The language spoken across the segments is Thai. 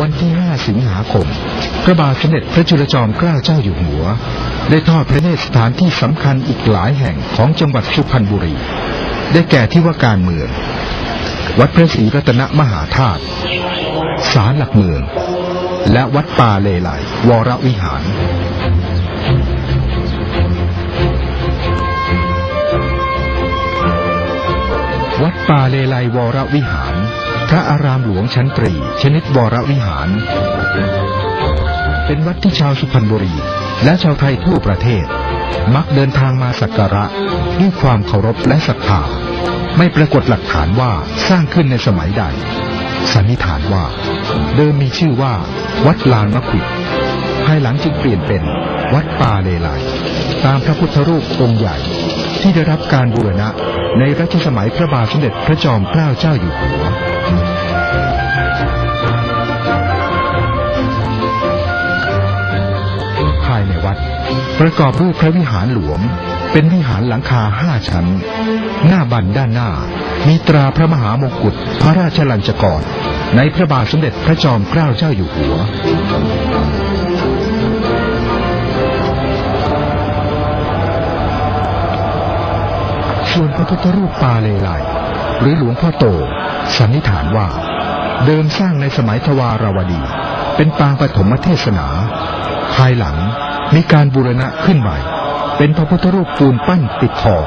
วันที่ 5 สิงหาคม พระบาทสมเด็จพระจุลจอมเกล้าเจ้าอยู่หัว ได้ทอดพระเนตรสถานที่สำคัญอีกหลายแห่งของจังหวัดสุพรรณบุรี ได้แก่ที่ว่าการเมือง วัดพระศรีรัตนมหาธาตุศาลหลักเมือง และวัดป่าเลไลวรวิหารวัดป่าเลไลวรวิหาร พระอารามหลวงชั้นตรี ชนิดวรวิหาร เป็นวัดที่ชาวสุพรรณบุรี และชาวไทยทั่วประเทศ มักเดินทางมาสักการะด้วยความเคารพและศรัทธาไม่ปรากฏหลักฐานว่าสร้างขึ้นในสมัยใด สันนิษฐานว่า เดิมมีชื่อว่า วัดลานมะขิดภายหลังจึงเปลี่ยนเป็นวัดป่าเลไลตามพระพุทธรูปองค์ใหญ่ที่ได้รับการบูรณะในรัชสมัยพระบาทสมเด็จพระจอมเกล้าเจ้าอยู่หัว ภายในวัด ประกอบด้วยพระวิหารหลวง เป็นวิหารหลังคาห้าชั้น หน้าบันด้านหน้า มีตราพระมหามงกุฎพระราชลัญจกรในพระบาทสมเด็จพระจอมเกล้าเจ้าอยู่หัวส่วนพระพุทธรูปปาเลไล หรือหลวงพ่อโต สันนิษฐานว่า เดิมสร้างในสมัยทวารวดี เป็นปางปฐมเทศนา ภายหลังมีการบูรณะขึ้นใหม่ เป็นพระพุทธรูปปูนปั้นปิดทอง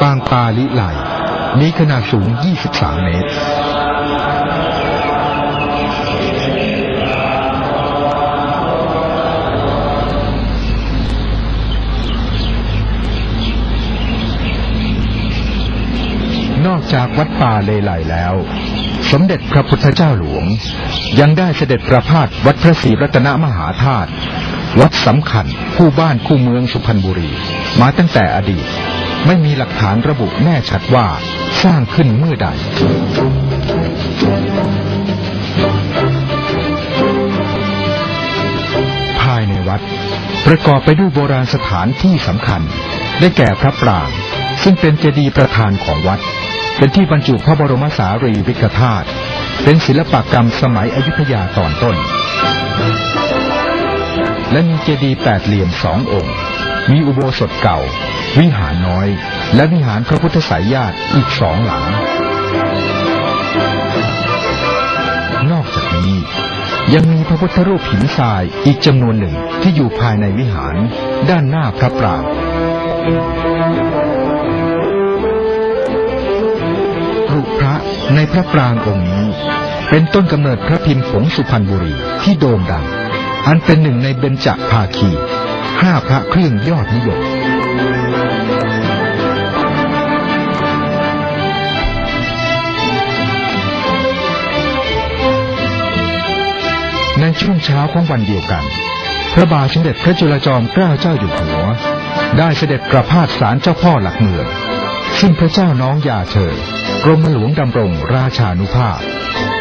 ปางปาลิไลมีขนาดสูง 23 เมตร อกจากวัดป่าเลไลแล้ว สมเด็จพระพุทธเจ้าหลวง ยังได้เสด็จประพาสวัดพระศรีรัตนมหาธาตุวัดสำคัญคู่บ้านคู่เมืองสุพรรณบุรี มาตั้งแต่อดีตไม่มีหลักฐานระบุแน่ชัดว่าสร้างขึ้นเมื่อใดภายในวัด ประกอบไปด้วยโบราณสถานที่สำคัญ ได้แก่พระปราง ซึ่งเป็นเจดีย์ประธานของวัด เป็นที่บรรจุพระบรมสารีริกธาตุเป็นศิลปกรรมสมัยอยุธยาตอนต้น และมีเจดีย์แปดเหลี่ยมสององค์ มีอุโบสถเก่า วิหารน้อย และวิหารพระพุทธสายญาติอีกสองหลัง นอกจากนี้ยังมีพระพุทธรูปหินทรายอีกจำนวนหนึ่งที่อยู่ภายในวิหารด้านหน้าพระปราง ในพระปรางองค์นี้เป็นต้นกำเนิดพระพิมพ์ผงสุพรรณบุรีที่โด่งดัง อันเป็นหนึ่งในเบญจภาคีห้าพระเครื่องยอดนิยมในช่วงเช้าของวันเดียวกัน พระบาทสมเด็จพระจุลจอมเกล้าเจ้าอยู่หัว ได้เสด็จประพาสศาลเจ้าพ่อหลักเมืองซึ่งพระเจ้าน้องยาเธอ กรมหลวงดำรงราชานุภาพ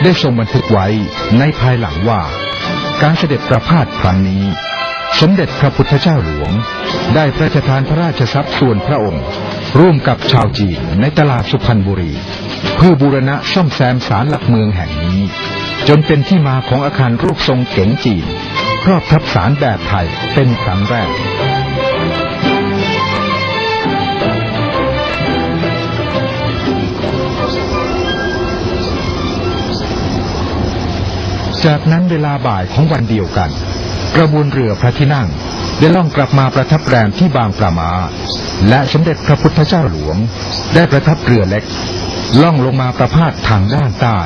ได้ทรงบันทึกไว้ในภายหลังว่า การเสด็จประพาสครั้งนี้ สมเด็จพระพุทธเจ้าหลวง ได้พระราชทานพระราชทรัพย์ส่วนพระองค์ ร่วมกับชาวจีนในตลาดสุพรรณบุรี เพื่อบูรณะซ่อมแซมศาลหลักเมืองแห่งนี้ จนเป็นที่มาของอาคารรูปทรงเก๋งจีนครอบทับศาลแบบไทยเป็นครั้งแรก จากนั้นเวลาบ่ายของวันเดียวกัน กระบวนเรือพระที่นั่งได้ล่องกลับมาประทับแรมที่บางประมา และสมเด็จพระพุทธเจ้าหลวง ได้ประทับเรือเล็ก ล่องลงมาประพาสทางด้านใต้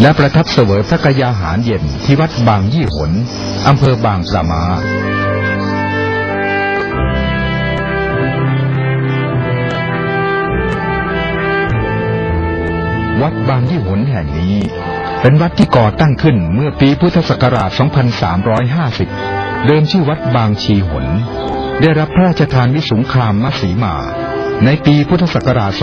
และประทับเสวยพระกยาหารเย็นที่วัดบางยี่หนอำเภอบางประมาวัดบางยี่หนแห่งนี้ เป็นวัดที่ก่อตั้งขึ้นเมื่อปีพุทธศักราช 2350 เดิมชื่อวัดบางชีหน ได้รับพระราชทานวิสุงครามมัสีมา ในปีพุทธศักราช 2524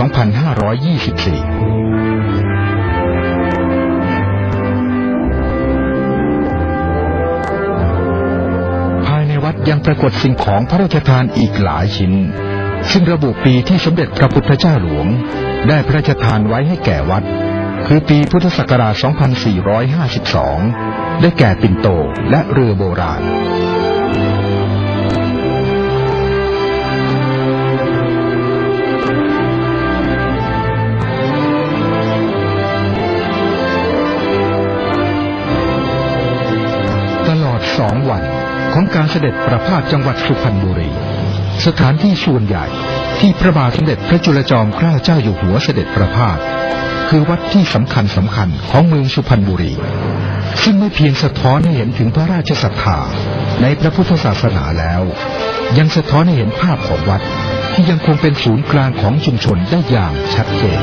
ภายในวัดยังปรากฏสิ่งของพระราชทานอีกหลายชิ้น ซึ่งระบุปีที่สมเด็จพระพุทธเจ้าหลวง ได้พระราชทานไว้ให้แก่วัด คือปีพุทธศักราช 2452 ได้แก่ปิ่นโตและเรือโบราณ ตลอดสองวันของการเสด็จประพาสจังหวัดสุพรรณบุรี สถานที่ส่วนใหญ่ที่พระบาทสมเด็จพระจุลจอมเกล้าเจ้าอยู่หัวเสด็จประพาส คือวัดที่สำคัญสำคัญของเมืองสุพรรณบุรี ซึ่งไม่เพียงสะท้อนให้เห็นถึงพระราชศรัทธาในพระพุทธศาสนาแล้ว ยังสะท้อนให้เห็นภาพของวัดที่ยังคงเป็นศูนย์กลางของชุมชนได้อย่างชัดเจน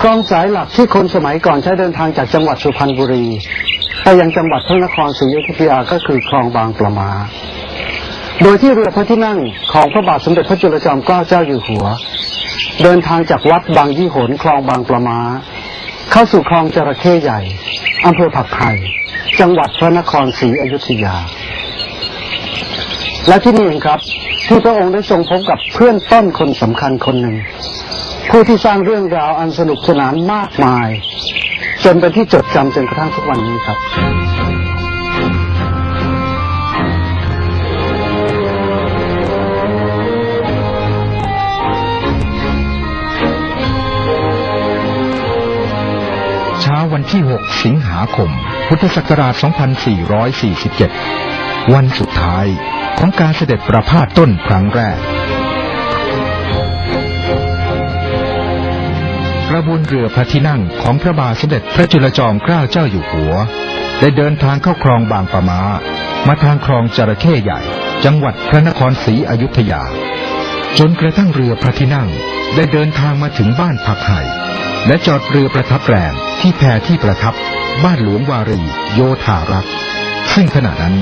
คลองสายหลักที่คนสมัยก่อนใช้เดินทางจากจังหวัดสุพรรณบุรี ไปยังจังหวัดพระนครศรีอยุธยาก็คือคลองบางปลามา โดยที่เรือพระที่นั่งของพระบาทสมเด็จพระจุลจอมเกล้าเจ้าอยู่หัว เดินทางจากวัดบางยี่หนคลองบางปลามา เข้าสู่คลองจระเข้ใหญ่อำเภอผักไห่จังหวัดพระนครศรีอยุธยา และที่นี่เองครับ ที่พระองค์ได้ทรงพบกับเพื่อนต้นคนสำคัญคนหนึ่ง ผู้ที่สร้างเรื่องราวอันสนุกสนานมากมาย จนเป็นที่จดจำจนกระทั่งทุกวันนี้ครับ เช้าวันที่ 6 สิงหาคม พุทธศักราช 2447 วันสุดท้ายของการเสด็จประพาสต้นครั้งแรก ระบวนเรือพระที่นั่งของพระบาทสมเด็จพระจุลจอมเกล้าเจ้าอยู่หัว ได้เดินทางเข้าคลองบางปะมามาทางคลองจระเข้ใหญ่ จังหวัดพระนครศรีอยุธยา จนกระทั่งเรือพระที่นั่งได้เดินทางมาถึงบ้านผักไห่และจอดเรือประทับแรมที่แพที่ประทับ บ้านหลวงวารี โยธารักษ์ซึ่งขณะนั้น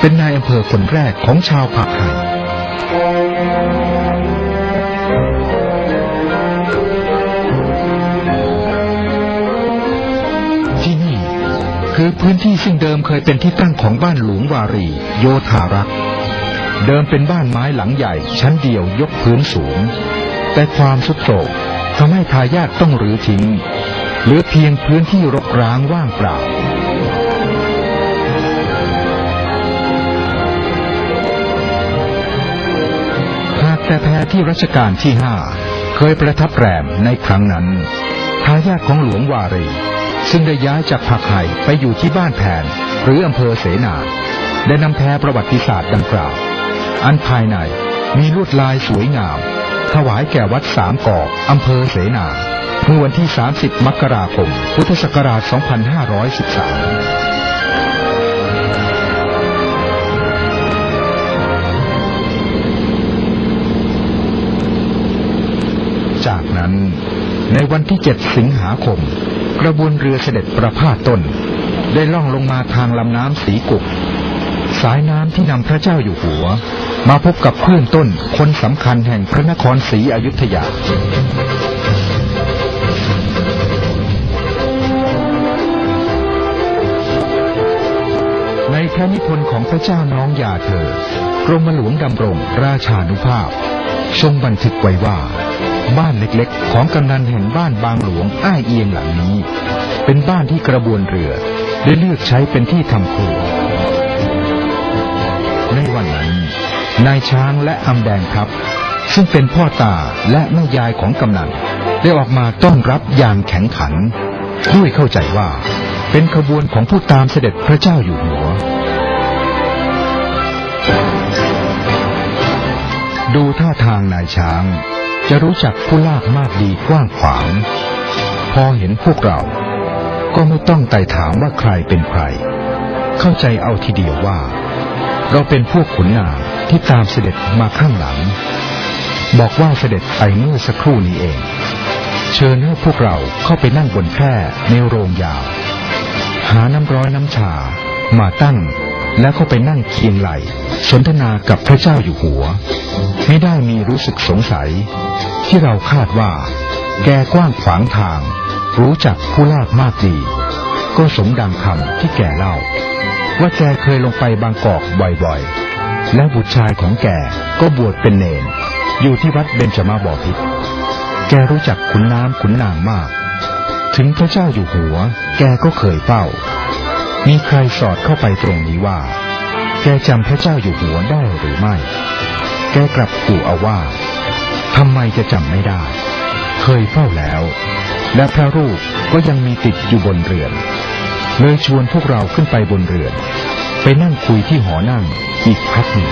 เป็นนายอำเภอคนแรกของชาวผักไห่ คือพื้นที่ซึ่งเดิมเคยเป็นที่ตั้งของบ้านหลวงวารี โยธารักษ์เดิมเป็นบ้านไม้หลังใหญ่ ชั้นเดียวยกพื้นสูง แต่ความสุดโทรมทำให้ทายาทต้องรื้อทิ้งเหลือเพียงพื้นที่รกร้างว่างเปล่าหากแต่แพรที่รัชกาลที่ห้าเคยประทับแรมในครั้งนั้นทายาทของหลวงวารี ซึ่งได้ย้ายจากผักไห่ไปอยู่ที่บ้านแผน หรืออำเภอเสนาได้นำแพรประวัติศาสตร์ดังกล่าว อันภายในมีลวดลายสวยงาม ถวายแก่วัดสามกอกอำเภอเสนาเมื่อวันที่ 30 มกราคม พุทธศักราช 2513จากนั้นในวันที่ 7 สิงหาคม กระบวนเรือเสด็จประพาสต้น ได้ล่องลงมาทางลำน้ำสีกุก สายน้ำที่นำพระเจ้าอยู่หัว มาพบกับเพื่อนต้นคนสำคัญแห่งพระนครศรีอยุธยาในพระนิพนธ์ของพระเจ้าน้องยาเธอกรมหลวงดำรงราชานุภาพ ทรงบันทึกไว้ว่า บ้านเล็กๆ ของกำนันแห่งบ้านบางหลวงอ้ายเอียงหลังนี้ เป็นบ้านที่กระบวนเรือได้เลือกใช้เป็นที่ทำครัวในวันนั้นนายช้างและอำแดงครับ ซึ่งเป็นพ่อตาและแม่ยายของกำนันได้ออกมาต้อนรับอย่างแข็งขัน ด้วยเข้าใจว่าเป็นขบวนของผู้ตามเสด็จพระเจ้าอยู่หัว ดูท่าทางนายช้าง จะรู้จักผู้ลากมากดีกว้างขวาง พอเห็นพวกเรา ก็ไม่ต้องไต่ถามว่าใครเป็นใคร เข้าใจเอาทีเดียวว่า เราเป็นพวกขุนนางที่ตามเสด็จมาข้างหลัง บอกว่าเสด็จไปเมื่อสักครู่นี้เอง เชิญให้พวกเราเข้าไปนั่งบนแคร่ในโรงยาว หาน้ำร้อนน้ำชามาตั้งแล้วก็ไปนั่งเคียงไหล สนทนากับพระเจ้าอยู่หัวไม่ได้มีรู้สึกสงสัย ที่เราคาดว่า แกกว้างขวางทาง รู้จักผู้ลากมากดี ก็สมดังคำที่แกเล่า ว่าแกเคยลงไปบางกอกบ่อยๆ และบุตรชายของแกก็บวชเป็นเนน อยู่ที่วัดเบญจมาบอพิตรแกรู้จักขุนน้ำขุนนางมาก ถึงพระเจ้าอยู่หัว แกก็เคยเฝ้า มีใครสอดเข้าไปตรงนี้ว่า แกจำพระเจ้าอยู่หัวได้หรือไม่ แกกลับขู่เอาว่าทำไมจะจำไม่ได้ เคยเฝ้าแล้ว และพระรูปก็ยังมีติดอยู่บนเรือน เลยชวนพวกเราขึ้นไปบนเรือน ไปนั่งคุยที่หอนั่งอีกพักหนึ่ง